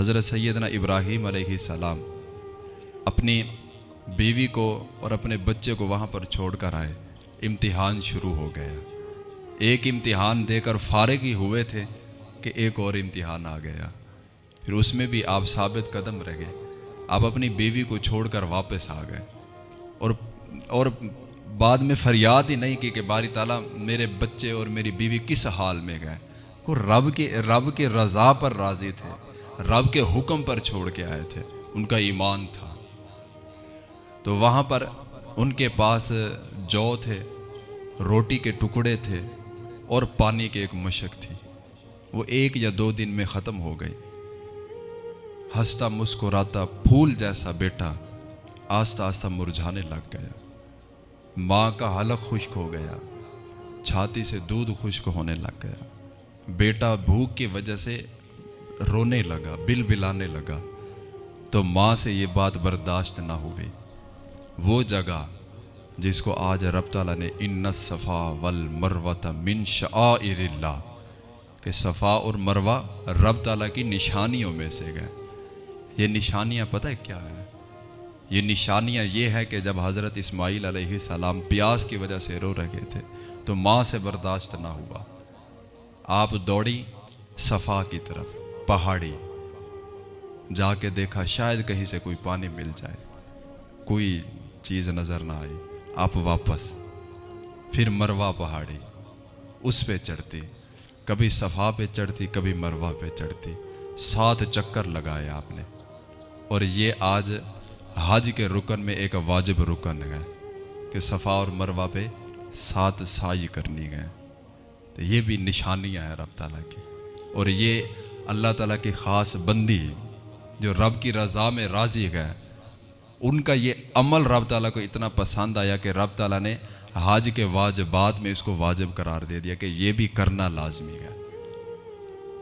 हज़रत सैदना इब्राहीम सलाम अपनी बीवी को और अपने बच्चे को वहाँ पर छोड़कर आए। इम्तिहान शुरू हो गया। एक इम्तिहान देकर फारग ही हुए थे कि एक और इम्तिहान आ गया। फिर उसमें भी आप साबित कदम रह। गए आप अपनी बीवी को छोड़कर वापस आ गए। और और बाद में फरियाद ही नहीं की कि बारी ताला मेरे बच्चे और मेरी बीवी किस हाल में गए। को रब के रब के रज़ा पर राज़ी थे। रब के हुक्म पर छोड़ के आए थे। उनका ईमान था। तो वहाँ पर उनके पास जौ थे, रोटी के टुकड़े थे और पानी की एक मशक थी। वो एक या दो दिन में ख़त्म हो गई। हंसता मुस्कुराता फूल जैसा बेटा आस्ता आस्ता मुरझाने लग गया। माँ का हलक खुश्क हो गया। छाती से दूध खुश्क होने लग गया। बेटा भूख की वजह से रोने लगा, बिल बिलाने लगा। तो माँ से ये बात बर्दाश्त ना हुई वो जगह जिसको आज रब ताला ने इन सफ़ा वल मरवत मिन शाइरिल्ला कि सफ़ा और मरवा रब ताला की निशानियों में से गए। ये निशानियाँ पता है क्या है? ये निशानियाँ ये है कि जब हज़रत इस्माईल सलाम प्यास की वजह से रो रहे थे तो माँ से बर्दाश्त ना हुआ। आप दौड़ी सफ़ा की तरफ़। पहाड़ी, जाके देखा शायद कहीं से कोई पानी मिल जाए। कोई चीज़ नज़र ना आई। आप वापस, फिर मरवा पहाड़ी, उस पे चढ़ती। कभी सफ़ा पे चढ़ती, कभी मरवा पे चढ़ती। सात चक्कर लगाए आपने। और ये आज हज के रुकन में एक वाजिब रुकन है कि सफ़ा और मरवा पे सात साई करनी है। तो ये भी निशानियाँ हैं रब की। और ये अल्लाह ताला की ख़ास बंदी जो रब की रज़ा में राज़ी है, उनका ये अमल रब ताला को इतना पसंद आया कि रब ताला ने हज के वाजबात में इसको वाजिब करार दे दिया कि ये भी करना लाजमी है।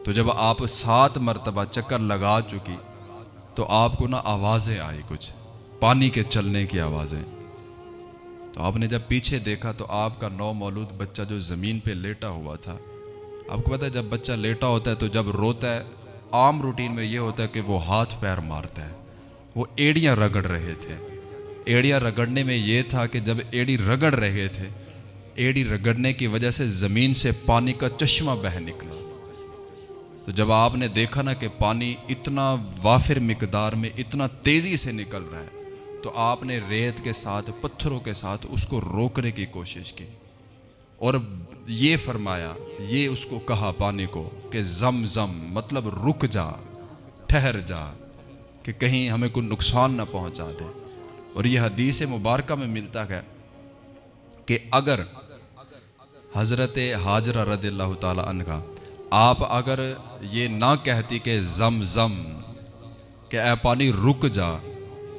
तो जब आप सात मरतबा चक्कर लगा चुकी तो आपको ना आवाज़ें आई कुछ, पानी के चलने की आवाज़ें। तो आपने जब पीछे देखा तो आपका नौ मौलूद बच्चा जो ज़मीन पे लेटा हुआ था आपको पता है, जब बच्चा लेटा होता है तो जब रोता है, आम रूटीन में ये होता है कि वो हाथ पैर मारता है। वो एड़ियाँ रगड़ रहे थे। एड़ियाँ रगड़ने में ये था कि जब एड़ी रगड़ रहे थे, एड़ी रगड़ने की वजह से ज़मीन से पानी का चश्मा बह निकला। तो जब आपने देखा ना कि पानी इतना वाफिर मकदार में, इतना तेज़ी से निकल रहा है तो आपने रेत के साथ, पत्थरों के साथ उसको रोकने की कोशिश की। और ये फरमाया, ये उसको कहा पानी को कि जम जम मतलब रुक जा, ठहर जा, कि कहीं हमें कोई नुकसान ना पहुँचा दे। और यह हदीस मुबारक में मिलता है कि अगर हज़रत हाजरा रदील्ला तन आप अगर ये ना कहती कि जम जम, कि ए पानी रुक जा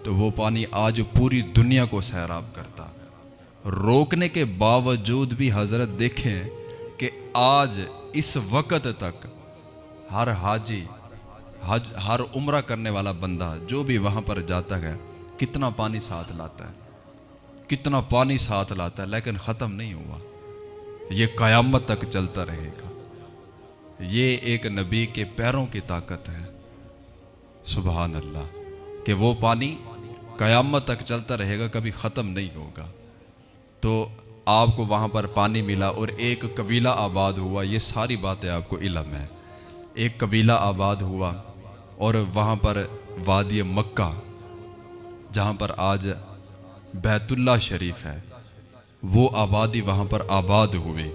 तो वो पानी आज पूरी दुनिया को सैराब करता। रोकने के बावजूद भी हज़रत देखें कि आज इस वक़्त तक हर हाजी, हज, हर उम्र करने वाला बंदा जो भी वहाँ पर जाता है, कितना पानी साथ लाता है। कितना पानी साथ लाता है, लेकिन ख़त्म नहीं हुआ। ये क़यामत तक चलता रहेगा। ये एक नबी के पैरों की ताकत है। सुबह अल्लाह, कि वो पानी क़यामत तक चलता रहेगा, कभी ख़त्म नहीं होगा। तो आपको वहाँ पर पानी मिला और एक कबीला आबाद हुआ। ये सारी बातें आपको इलम है। एक कबीला आबाद हुआ और वहाँ पर वादी मक्का, जहाँ पर आज बैतुल्ला शरीफ है। वो आबादी वहाँ पर आबाद हुई।